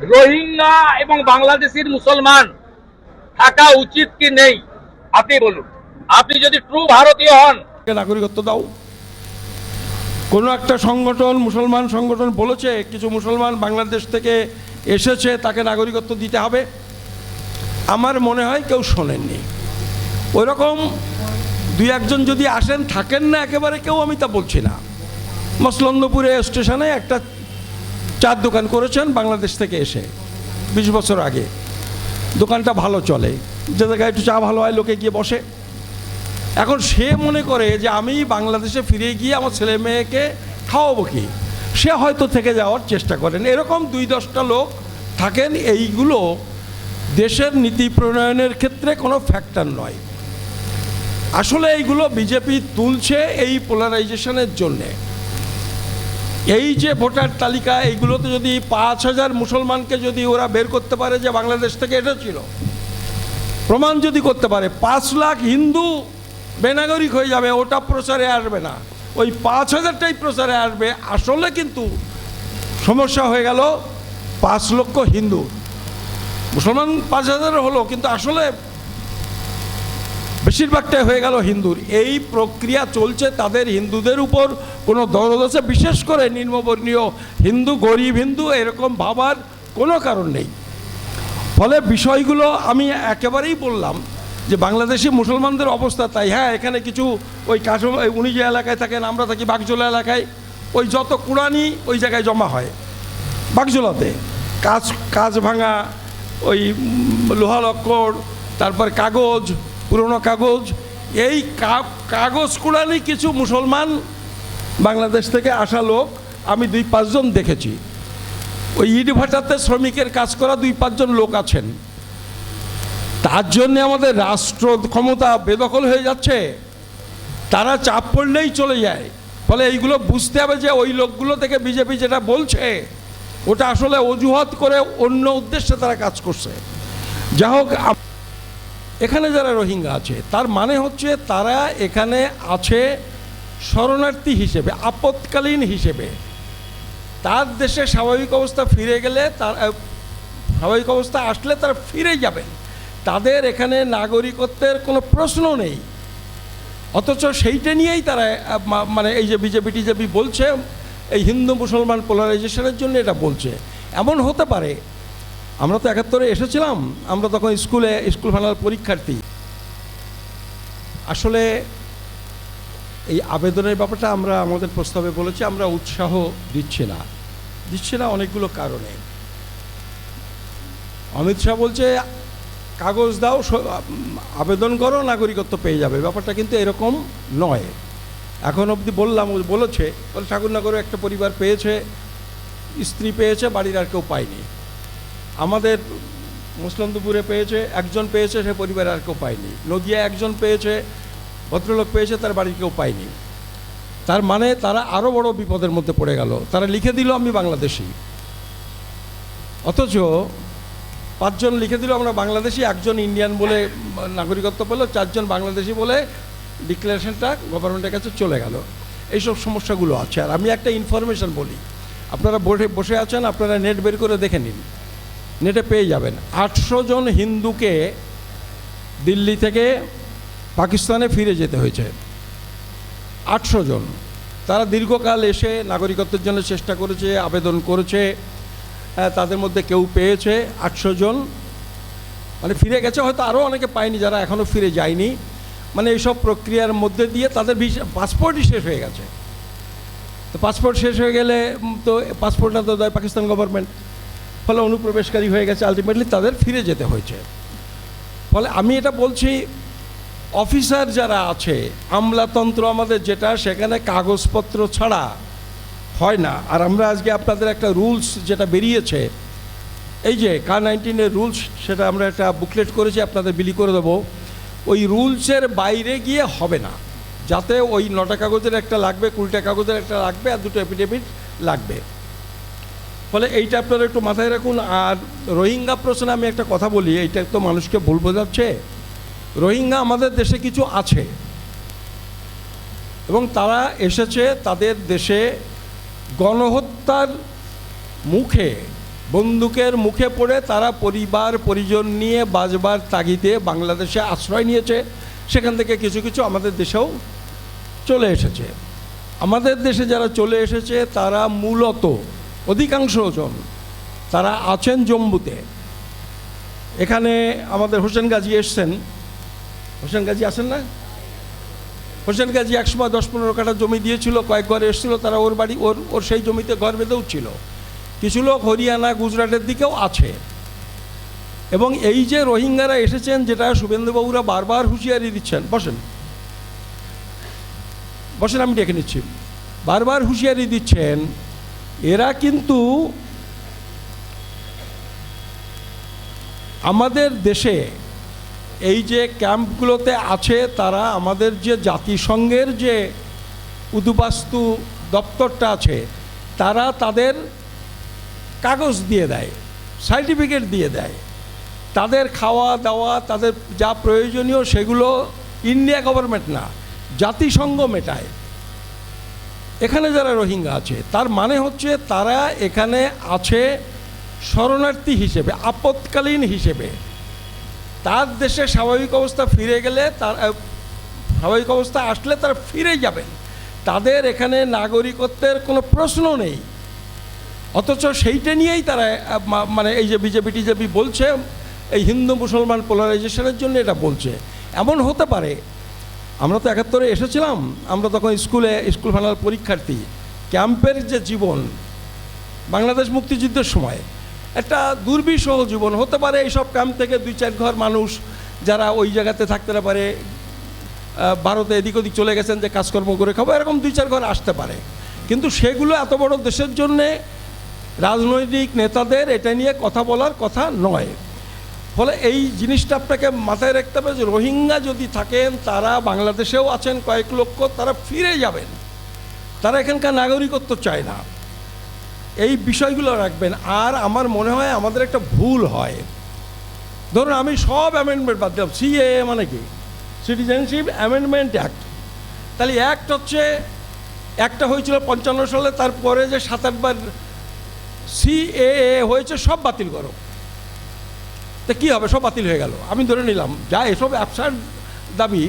রোহিঙ্গা এবং বাংলাদেশের মুসলমান থাকা উচিত কি নেই? আপনি বলুন। আপনি যদি ট্রু ভারতীয় হন। নাগরিকত্ব দাও? কোনো একটা সংগঠন, মুসলমান সংগঠন বলেছে, কিছু মুসলমান বাংলাদেশ থেকে এসেছে, তাকে নাগরিকত্ব দিতে হবে। আমার মনে হয় কেউ শোনেননি। ওই রকম দুই একজন যদি আসেন, থাকেন না একেবারে কেউ, আমি তা বলছি না। মসলন্দপুরে স্টেশনে একটা চার দোকান করেছেন বাংলাদেশ থেকে এসে, বিশ বছর আগে। দোকানটা ভালো চলে। যে জায়গায় একটু চা ভালো হয়, লোকে গিয়ে বসে। এখন সে মনে করে যে আমি বাংলাদেশে ফিরে গিয়ে আমার ছেলে মেয়েকে খাওয়াবো কি? সে হয়তো থেকে যাওয়ার চেষ্টা করেন। এরকম দুই দশটা লোক থাকেন, এইগুলো দেশের নীতি প্রণয়নের ক্ষেত্রে কোনো ফ্যাক্টর নয়। আসলে এইগুলো বিজেপি তুলছে এই পোলারাইজেশনের জন্যে। এই যে ভোটার তালিকা এইগুলোতে যদি পাঁচ হাজার মুসলমানকে যদি ওরা বের করতে পারে যে বাংলাদেশ থেকে এসেছিল প্রমাণ যদি করতে পারে, পাঁচ লাখ হিন্দু বেনাগরিক হয়ে যাবে, ওটা প্রচারে আসবে না। ওই পাঁচ হাজারটাই প্রচারে আসবে, আসলে কিন্তু সমস্যা হয়ে গেল পাঁচ লক্ষ হিন্দু। মুসলমান পাঁচ হাজার হলো, কিন্তু আসলে বেশিরভাগটাই হয়ে গেল হিন্দুর। এই প্রক্রিয়া চলছে তাদের হিন্দুদের উপর কোনো দরদ আছে? বিশেষ করে নিম্নবর্ণীয় হিন্দু, গরিব হিন্দু, এরকম ভাবার কোনো কারণ নেই। ফলে বিষয়গুলো আমি একেবারেই বললাম যে বাংলাদেশি মুসলমানদের অবস্থা তাই। হ্যাঁ এখানে কিছু ওই এই উনি যে এলাকায় থাকেন, আমরা থাকি বাগজোলা এলাকায়। ওই যত কুড়ানি ওই জায়গায় জমা হয়। বাগজোলাতে কাজ কাজ ভাঙা, ওই লোহা লক্কর তারপর কাগজ পুরনো কাগজ, এই কাগজ কুড়ানি কিছু মুসলমান বাংলাদেশ থেকে আসা লোক, আমি দুই পাঁচজন দেখেছি। ওই ইট ভাটাতে শ্রমিকের কাজ করা দুই পাঁচজন লোক আছেন। তার জন্য আমাদের রাষ্ট্র ক্ষমতা বেদখল হয়ে যাচ্ছে। তারা চাপ পড়লেই চলে যায়। ফলে এইগুলো বুঝতে হবে যে ওই লোকগুলো থেকে বিজেপি যেটা বলছে, ওটা আসলে অজুহাত করে অন্য উদ্দেশ্যে তারা কাজ করছে। যা হোক এখানে যারা রোহিঙ্গা আছে, তার মানে হচ্ছে তারা এখানে আছে শরণার্থী হিসেবে, আপৎকালীন হিসেবে। তার দেশে স্বাভাবিক অবস্থা ফিরে গেলে তার স্বাভাবিক অবস্থা আসলে তারা ফিরে যাবেন তাদের এখানে নাগরিকত্বের কোনো প্রশ্ন নেই। অথচ সেইটা নিয়েই তারা মানে এই যে বিজেপি, টিজেপি বলছে, এই হিন্দু মুসলমান পোলারাইজেশনের জন্য এটা বলছে। এমন হতে পারে আমরা তো একাত্তরে এসেছিলাম, আমরা তখন স্কুলে, স্কুল ফাইনাল পরীক্ষার্থী। আসলে এই আবেদনের ব্যাপারটা আমরা আমাদের প্রস্তাবে বলেছি, আমরা উৎসাহ দিচ্ছি না। দিচ্ছি না অনেকগুলো কারণে। অমিত শাহ বলছে, কাগজ দাও আবেদন করো, নাগরিকত্ব পেয়ে যাবে। ব্যাপারটা কিন্তু এরকম নয়। এখন অবধি বললাম, বলেছে, বলে ঠাকুরনগরে একটা পরিবার পেয়েছে, স্ত্রী পেয়েছে, বাড়ির আর কেউ পায়নি। আমাদের মুসলন্দপুরে পেয়েছে, একজন পেয়েছে, সে পরিবারে আর কেউ পায়নি। নদিয়া একজন পেয়েছে, ভদ্রলোক পেয়েছে, তার বাড়ি কেউ পায়নি। তার মানে তারা আরও বড় বিপদের মধ্যে পড়ে গেল। তারা লিখে দিল, আমি বাংলাদেশি। অথচ পাঁচজন লিখে দিল, আমরা বাংলাদেশি। একজন ইন্ডিয়ান বলে নাগরিকত্ব পেল, চারজন বাংলাদেশি বলে ডিক্লারেশনটা গভর্নমেন্টের কাছে চলে গেল। এইসব সমস্যাগুলো আছে। আর আমি একটা ইনফরমেশন বলি। আপনারা বসে বসে আছেন, আপনারা নেট বের করে দেখে নিন। নেটে পেয়ে যাবেন। আটশো জন হিন্দুকে দিল্লি থেকে পাকিস্তানে ফিরে যেতে হয়েছে। আটশো জন। তারা দীর্ঘকাল এসে নাগরিকত্বের জন্য চেষ্টা করেছে, আবেদন করেছে তাদের মধ্যে কেউ পেয়েছে আটশো জন। মানে ফিরে গেছে, হয়তো আরও অনেকে পায়নি যারা এখনও ফিরে যায়নি। মানে এইসব প্রক্রিয়ার মধ্যে দিয়ে তাদের ভিসা পাসপোর্টই শেষ হয়ে গেছে। তো পাসপোর্ট শেষ হয়ে গেলে তো পাসপোর্টটা তো দেয় পাকিস্তান গভর্নমেন্ট ফলে অনুপ্রবেশকারী হয়ে গেছে আলটিমেটলি তাদের ফিরে যেতে হয়েছে। ফলে আমি এটা বলছি, অফিসার যারা আছে, আমলাতন্ত্র আমাদের যেটা, সেখানে কাগজপত্র ছাড়া হয় না। আর আমরা আজকে আপনাদের একটা রুলস যেটা বেরিয়েছে, এই যে কা নাইনটিনের রুলস, সেটা আমরা একটা বুকলেট করেছি, আপনাদের বিলি করে দেবো। ওই রুলসের বাইরে গিয়ে হবে না। যাতে ওই নটা কাগজের একটা লাগবে, কুড়িটা কাগজের একটা লাগবে, আর দুটো এফিডেভিট লাগবে। ফলে এইটা আপনারা একটু মাথায় রাখুন। আর রোহিঙ্গা প্রশ্নে আমি একটা কথা বলি, এইটা তো মানুষকে ভুল বোঝাচ্ছে। রোহিঙ্গা আমাদের দেশে কিছু আছে। এবং তারা এসেছে তাদের দেশে গণহত্যার মুখে, বন্দুকের মুখে পড়ে তারা পরিবার, পরিজন নিয়ে বাজবার তাগিদে বাংলাদেশে আশ্রয় নিয়েছে। সেখান থেকে কিছু কিছু আমাদের দেশেও চলে এসেছে। আমাদের দেশে যারা চলে এসেছে, তারা মূলত অধিকাংশ জন তারা আছেন জম্মুতে এখানে আমাদের হোসেন গাজী এসছেন। হোসেন গাজী আছেন না? হোসেন গাজী একসময় দশ পনেরো কাঠা জমি দিয়েছিল, কয়েক ঘর এসেছিল, তারা ওর বাড়ি, ওর ওর সেই জমিতে ঘর বেঁধেও ছিল কিছু লোক হরিয়ানা, গুজরাটের দিকেও আছে। এবং এই যে রোহিঙ্গারা এসেছেন, যেটা শুভেন্দুবাবুরা বারবার হুঁশিয়ারি দিচ্ছেন, বসেন। বসেন, আমি ডেকে নিচ্ছি। বারবার হুঁশিয়ারি দিচ্ছেন এরা কিন্তু আমাদের দেশে এই যে ক্যাম্পগুলোতে আছে, তারা আমাদের যে জাতিসংঘের যে উদুবাস্তু দপ্তরটা আছে, তারা তাদের কাগজ দিয়ে দেয়, সার্টিফিকেট দিয়ে দেয়। তাদের খাওয়া দাওয়া, তাদের যা প্রয়োজনীয় সেগুলো ইন্ডিয়া গভর্নমেন্ট না, জাতিসংঘ মেটায়। এখানে যারা রোহিঙ্গা আছে, তার মানে হচ্ছে তারা এখানে আছে শরণার্থী হিসেবে, আপৎকালীন হিসেবে। তার দেশে স্বাভাবিক অবস্থা ফিরে গেলে তার স্বাভাবিক অবস্থা আসলে তারা ফিরে যাবেন তাদের এখানে নাগরিকত্বের কোনো প্রশ্ন নেই। অথচ সেইটা নিয়েই তারা মানে এই যে বিজেপি, টিজেপি বলছে, এই হিন্দু মুসলমান পোলারাইজেশনের জন্য এটা বলছে। এমন হতে পারে আমরা তো একাত্তরে এসেছিলাম, আমরা তখন স্কুলে, স্কুল ফাইনাল পরীক্ষার্থী। ক্যাম্পের যে জীবন, বাংলাদেশ মুক্তিযুদ্ধের সময়, একটা দুর্বিষহ জীবন। হতে পারে এইসব ক্যাম্প থেকে দুই চার ঘর মানুষ যারা ওই জায়গাতে থাকতে না পারে ভারতে এদিক ওদিক চলে গেছেন যে কাজকর্ম করে খাব, এরকম দুই চার ঘর আসতে পারে। কিন্তু সেগুলো এত বড় দেশের জন্যে রাজনৈতিক নেতাদের এটা নিয়ে কথা বলার কথা নয়। ফলে এই জিনিসটা আপনাকে মাথায় রাখতে হবে যে রোহিঙ্গা যদি থাকেন, তারা বাংলাদেশেও আছেন কয়েক লক্ষ, তারা ফিরে যাবেন। তারা এখানকার নাগরিকত্ব চায় না। এই বিষয়গুলো রাখবেন। আর আমার মনে হয় আমাদের একটা ভুল হয়। ধরুন আমি সব অ্যামেন্ডমেন্ট বাদ দিলাম। সিএ মানে কি? সিটিজেনশিপ অ্যামেন্ডমেন্ট অ্যাক্ট তাহলে অ্যাক্ট হচ্ছে, একটা হয়েছিল পঞ্চান্ন সালে, তারপরে যে সাত আটবার সিএএ হয়েছে, সব বাতিল করো। তা কী হবে? সব বাতিল হয়ে গেল। আমি ধরে নিলাম, যা এসব অ্যাবসার্ড দাবি,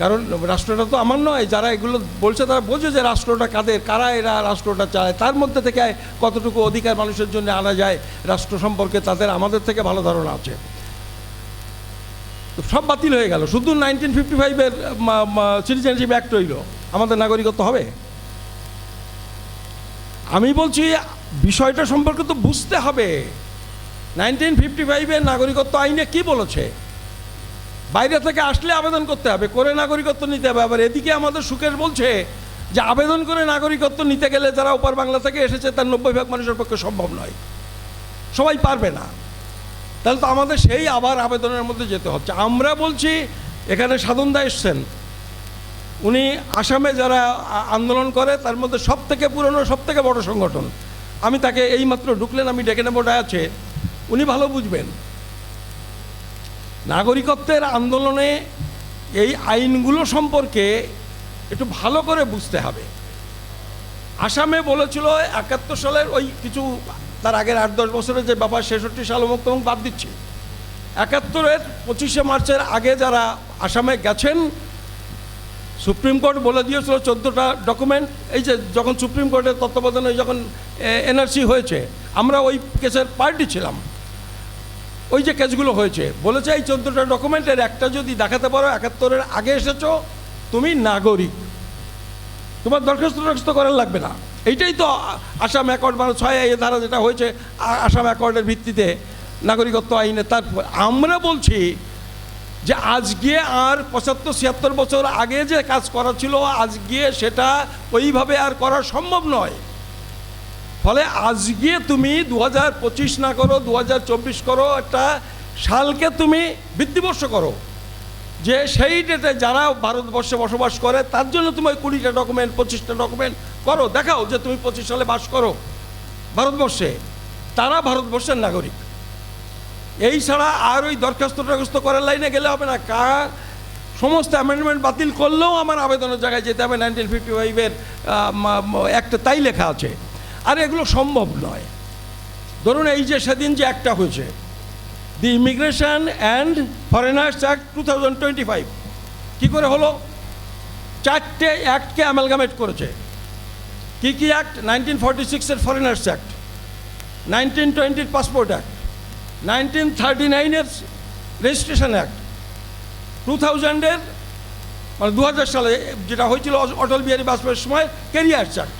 কারণ রাষ্ট্রটা তো আমার নয়, যারা এগুলো বলছে তারা বোঝে যে রাষ্ট্রটা কাদের, কারা এরা রাষ্ট্রটা চায়। তার মধ্যে থেকে কতটুকু অধিকার মানুষের জন্য আনা যায়, রাষ্ট্র সম্পর্কে তাদের আমাদের থেকে ভালো ধারণা আছে। সব বাতিল হয়ে গেল। শুধু নাইনটিন ফিফটি ফাইভের সিটিজেনশিপ অ্যাক্ট রইল আমাদের নাগরিকত্ব হবে? আমি বলছি, বিষয়টা সম্পর্কে তো বুঝতে হবে। নাইনটিন ফিফটি ফাইভের নাগরিকত্ব আইনে কি বলেছে? বাইরে থেকে আসলে আবেদন করতে হবে, করে নাগরিকত্ব নিতে হবে। আবার এদিকে আমাদের সুখের বলছে যে আবেদন করে নাগরিকত্ব নিতে গেলে যারা ওপার বাংলা থেকে এসেছে, তার নব্বই ভাগ মানুষের পক্ষে সম্ভব নয়। সবাই পারবে না। তাহলে তো আমাদের সেই আবার আবেদনের মধ্যে যেতে হচ্ছে। আমরা বলছি, এখানে সাধনদা এসছেন। উনি আসামে যারা আন্দোলন করে, তার মধ্যে সব থেকে পুরনো সব থেকে বড় সংগঠন। আমি তাকে এইমাত্র ঢুকলেন, আমি ডেকে নেব আছে। উনি ভালো বুঝবেন। নাগরিকত্বের আন্দোলনে এই আইনগুলো সম্পর্কে একটু ভালো করে বুঝতে হবে। আসামে বলেছিল একাত্তর সালের ওই কিছু, তার আগের আট, দশ বছরের যে ব্যাপার, ছেষট্টি সাল এবং বাদ দিচ্ছি। একাত্তরের পঁচিশে মার্চের আগে যারা আসামে গেছেন, সুপ্রিম কোর্ট বলে দিয়েছিল চোদ্দোটা ডকুমেন্ট। এই যে যখন সুপ্রিম কোর্টের তত্ত্বাবধানে যখন এনআরসি হয়েছে, আমরা ওই কেসের পার্টি ছিলাম। ওই যে কেসগুলো হয়েছে। বলেছে, এই চোদ্দোটা ডকুমেন্টের একটা যদি দেখাতে পারো, একাত্তরের আগে এসেছ, তুমি নাগরিক। তোমার দরখাস্ত দরখাস্ত করার লাগবে না। এইটাই তো আসাম অ্যাকর্ড মানে ছয় এ ধারা যেটা হয়েছে আসাম অ্যাকর্ডের ভিত্তিতে নাগরিকত্ব আইনে। তারপর আমরা বলছি যে আজকে আর পঁচাত্তর, ছিয়াত্তর বছর আগে যে কাজ করা ছিল, আজকে সেটা ওইভাবে আর করা সম্ভব নয়। ফলে আজকে তুমি দু পঁচিশ না করো দু চব্বিশ করো, একটা সালকে তুমি ভিত্তিবর্ষ করো। যে সেই ডেটে যারা ভারতবর্ষে বসবাস করে, তার জন্য তুমি ওই কুড়িটা ডকুমেন্ট পঁচিশটা ডকুমেন্ট করো। দেখাও যে তুমি পঁচিশ সালে বাস করো ভারতবর্ষে। তারা ভারতবর্ষের নাগরিক। এই ছাড়া আর ওই দরখাস্ত টরখাস্ত করার লাইনে গেলে হবে না। কা সমস্ত অ্যামেন্ডমেন্ট বাতিল করলেও আমার আবেদনের জায়গায় যেতে হবে। নাইনটিন ফিফটি ফাইভের একটা তাই লেখা আছে। আর এগুলো সম্ভব নয়। ধরুন এই যে সেদিন যে একটা হয়েছে the immigration and foreigners act two thousand twenty five কী করে হলো? চারটে অ্যাক্টকে অ্যামালগামেট করেছে। কী কী অ্যাক্ট নাইনটিন ফর্টি সিক্সের ফরেনার্স অ্যাক্ট নাইনটিন টোয়েন্টির পাসপোর্ট অ্যাক্ট নাইনটিন থার্টি নাইনের রেজিস্ট্রেশন অ্যাক্ট টু থাউজেন্ডের মানে দু হাজার সালে যেটা হয়েছিল অটল বিহারী বাজপেয়ীর সময় কেরিয়ার চার্ট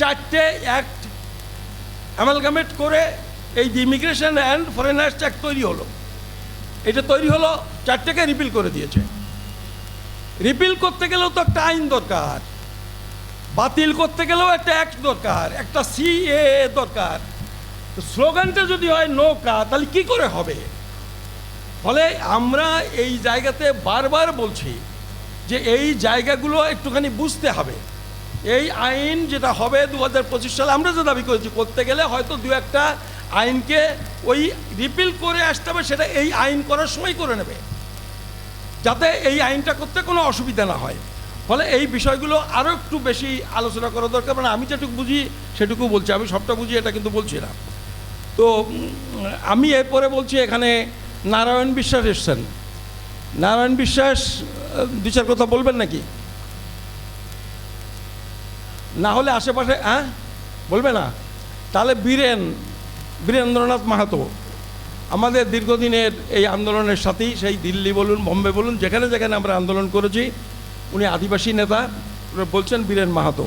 চারটে অ্যাক্ট অ্যামালগামেট করে এই যে ইমিগ্রেশন অ্যান্ড ফরেনার্স অ্যাক্ট তৈরি হলো। এটা তৈরি হলো, চারটেকে রিপিল করে দিয়েছে। রিপিল করতে গেলেও তো একটা আইন দরকার। বাতিল করতে গেলেও একটা অ্যাক্ট দরকার, একটা সিএ দরকার। স্লোগানটা যদি হয় নৌকা, তাহলে কি করে হবে? ফলে আমরা এই জায়গাতে বারবার বলছি যে এই জায়গাগুলো একটুখানি বুঝতে হবে। এই আইন যেটা হবে দু হাজার পঁচিশ সালে, আমরা যে দাবি করেছি, করতে গেলে হয়তো দু একটা আইনকে ওই রিপিল করে আসতে হবে, সেটা এই আইন করার সময় করে নেবে। যাতে এই আইনটা করতে কোনো অসুবিধা না হয়। ফলে এই বিষয়গুলো আরও একটু বেশি আলোচনা করা দরকার মানে আমি যেটুকু বুঝি, সেটুকু বলছি। আমি সবটা বুঝি, এটা কিন্তু বলছি না। তো আমি এরপরে বলছি, এখানে নারায়ণ বিশ্বাস এসছেন। নারায়ণ বিশ্বাস দু কথা বলবেন নাকি? না হলে আশেপাশে হ্যাঁ? বলবে না। তাহলে বীরেন, বীরেন্দ্রনাথ মাহাতো, আমাদের দীর্ঘদিনের এই আন্দোলনের সাথেই সেই দিল্লি বলুন, বম্বে বলুন, যেখানে যেখানে আমরা আন্দোলন করেছি, উনি আদিবাসী নেতা, বলছেন বীরেন মাহাতো।